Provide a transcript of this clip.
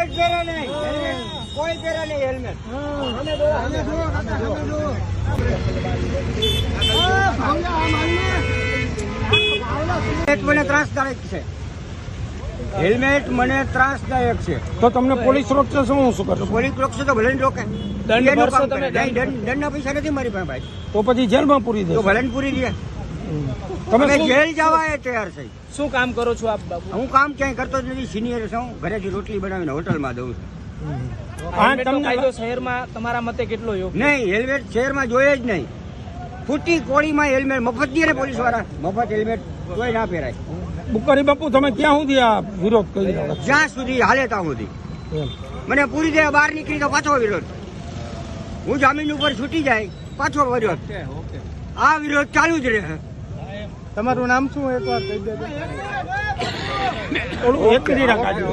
Helmet પહેરે નહીં. કોઈ પહેરે નહીં હેલ્મેટ. મને ત્રાસદાયક છે. હેલ્મેટ મને ત્રાસદાયક છે. તો તમને પોલીસ રોકશે શું? શું કરશો? પોલીસ રોકશે તો ભલે રોકે. દંડ ભરશો તમે? દંડ દંડના પૈસા નથી મારી પાસે ભાઈ. તો પછી જેલમાં પૂરી તો દેશો. ભલે પૂરી દે. તમે જેલ જવા એ તૈયાર થઈ. શું કામ કરો છો આપ બાબુ? હું કામ ક્યાંય કરતો જ નથી સિનિયર છું ઘરેથી રોટલી બનાવીને હોટલમાં દઉં છું. કાયદો શહેરમાં તમારા મતે કેટલો યોગ્ય? નહીં હેલ્મેટ શહેરમાં જોઈએ જ નહીં. ફૂટી કોળીમાં હેલ્મેટ મફત દે ને પોલીસવાળા મફત હેલ્મેટ કોઈ ના પહેરાય. બુકારી બાપુ તમે ક્યાં સુધી આ વિરોધ કરી જ્યાં સુધી હાલે ત્યાં સુધી. મને પૂરી દે બહાર નીકળી તો પાછો વિરોધ. હું જામીન ઉપર છૂટી જાય પાછો વિરોધ. આ વિરોધ ચાલુ જ રહે. તમારું નામ શું? એકવાર કહી દેજો. એક જ રાખજો